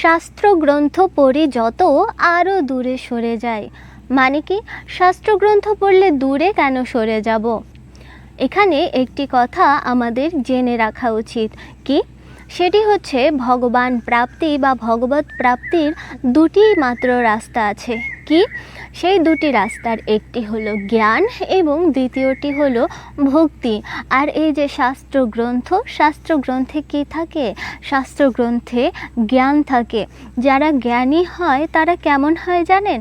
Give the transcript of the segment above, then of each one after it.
শাস্ত্র গ্রন্থ পড়ে যত আরও দূরে সরে যায় মানে কি? শাস্ত্রগ্রন্থ পড়লে দূরে কেন সরে যাব? এখানে একটি কথা আমাদের জেনে রাখা উচিত। কি? সেটি হচ্ছে ভগবান প্রাপ্তি বা ভগবত প্রাপ্তির দুটি মাত্র রাস্তা আছে। কি? সেই দুটি রাস্তার একটি হলো জ্ঞান এবং দ্বিতীয়টি হলো ভক্তি। আর এই যে শাস্ত্র গ্রন্থ শাস্ত্র গ্রন্থে কী থাকে? শাস্ত্র গ্রন্থে জ্ঞান থাকে। যারা জ্ঞানী হয়, তারা কেমন হয় জানেন?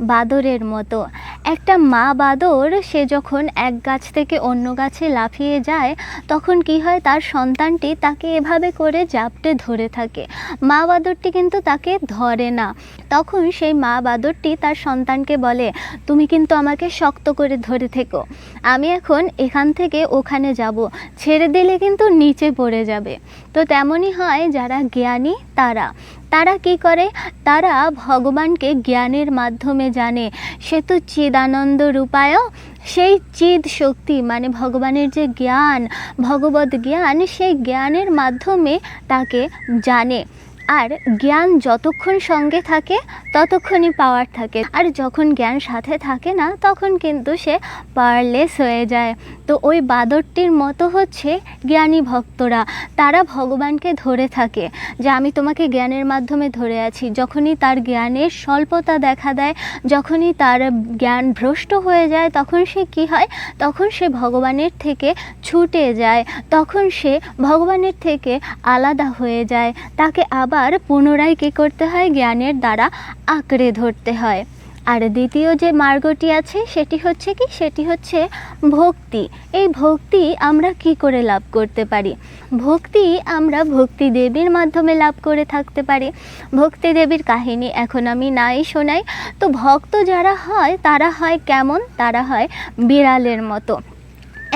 বাদরের মতো। একটা মা বাদর, সে যখন এক গাছ থেকে অন্য গাছে লাফিয়ে যায়, তখন কি হয়? তার সন্তানটি তাকে এভাবে করে জাপটে ধরে থাকে। মা বাদরটি কিন্তু তাকে ধরে না। তখন সেই মা বাদরটি তার সন্তানকে বলে, তুমি কিন্তু আমাকে শক্ত করে ধরে থেকো। আমি এখন এখান থেকে ওখানে যাব। ছেড়ে দিলে কিন্তু নিচে পড়ে যাবে। তো তেমনই হয় যারা জ্ঞানী তারা। তারা কি করে? তারা ভগবানকে জ্ঞানের মাধ্যমে জানে। সে তো চিদানন্দ রূপায় সেই চিদ শক্তি মানে ভগবানের যে জ্ঞান ভগবত জ্ঞান, সেই জ্ঞানের মাধ্যমে তাকে জানে। আর জ্ঞান যতক্ষণ সঙ্গে থাকে, ততক্ষণই পাওয়ার থাকে। আর যখন জ্ঞান সাথে থাকে না, তখন কিন্তু সে পাওয়ারলেস হয়ে যায়। তো ওই বাদরটির মতো হচ্ছে জ্ঞানী ভক্তরা। তারা ভগবানকে ধরে থাকে যে, আমি তোমাকে জ্ঞানের মাধ্যমে ধরে আছি। যখনই তার জ্ঞানের স্বল্পতা দেখা দেয়, যখনই তার জ্ঞান ভ্রষ্ট হয়ে যায়, তখন সে কি হয়? তখন সে ভগবানের থেকে ছুটে যায়। তখন সে ভগবানের থেকে আলাদা হয়ে যায়। তাকে আবার পুনরায় কী করতে হয়? জ্ঞানের দ্বারা আঁকড়ে ধরতে হয়। আর দ্বিতীয় যে মার্গটি আছে, সেটি হচ্ছে কি? সেটি হচ্ছে ভক্তি। এই ভক্তি আমরা কি করে লাভ করতে পারি? ভক্তি আমরা ভক্তি দেবীর মাধ্যমে লাভ করে থাকতে পারি। ভক্তি দেবীর কাহিনী এখন আমি নাই শোনাই। তো ভক্ত যারা হয়, তারা হয় কেমন? তারা হয় বিড়ালের মতো।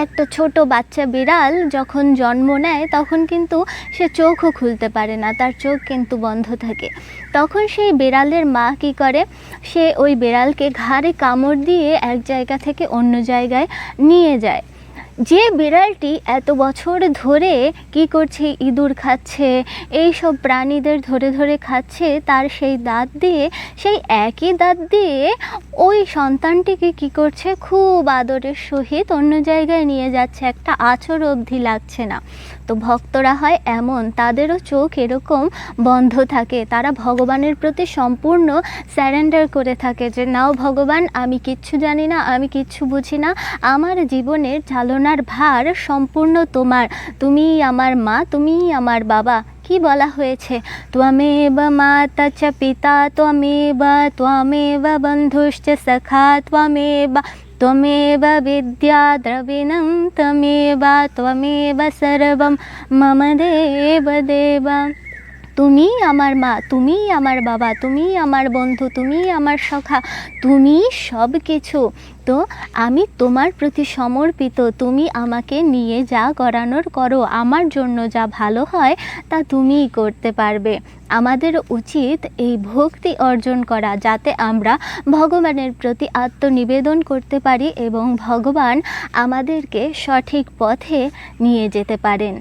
একটা ছোট বাচ্চা বিড়াল যখন জন্ম নেয়, তখন কিন্তু সে চোখও খুলতে পারে না, তার চোখ কিন্তু বন্ধ থাকে। তখন সেই বিড়ালের মা কি করে? সে ওই বিড়ালকে ঘাড়ে কামড় দিয়ে এক জায়গা থেকে অন্য জায়গায় নিয়ে যায়। যে বিড়ালটি এত বছর ধরে কি করছে, ইঁদুর খাচ্ছে এই সব প্রাণীদের ধরে ধরে খাচ্ছে, তার সেই দাঁত দিয়ে, সেই একই দাঁত দিয়ে ওই সন্তানটিকে কি করছে, খুব আদরের সহিত অন্য জায়গায় নিয়ে যাচ্ছে। একটা আছর অবধি লাগছে না। তো ভক্তরা হয় এমন, তাদেরও চোখ এরকম বন্ধ থাকে। তারা ভগবানের প্রতি সম্পূর্ণ স্যারেন্ডার করে থাকে যে, নাও ভগবান, আমি কিচ্ছু জানি না, আমি কিচ্ছু বুঝি না। আমার জীবনের চালনার ভার সম্পূর্ণ তোমার। তুমি আমার মা, তুমি আমার বাবা। কি বলা হয়েছে? ত্বমেব মাতা চ পিতা, ত্বমেব ত্বমেব বন্ধুশ্চ সখা, ত্বমেব ত্বমেব বিদ্যা দ্রবিণং, ত্বমেব ত্বমেব সর্বম, মম দেব দেব। তুমিই আমার মা তুমিই আমার বাবা তুমিই আমার বন্ধু তুমিই আমার সখা, তুমি সব কিছু তো আমি তোমার প্রতি সমর্পিত, তুমি আমাকে নিয়ে যা করানোর করো, আমার জন্য যা ভালো হয় তা তুমিই করতে পারবে। আমাদের উচিত এই ভক্তি অর্জন করা, যাতে আমরা ভগবানের প্রতি আত্মনিবেদন করতে পারি এবং ভগবান আমাদেরকে সঠিক পথে নিয়ে যেতে পারেন।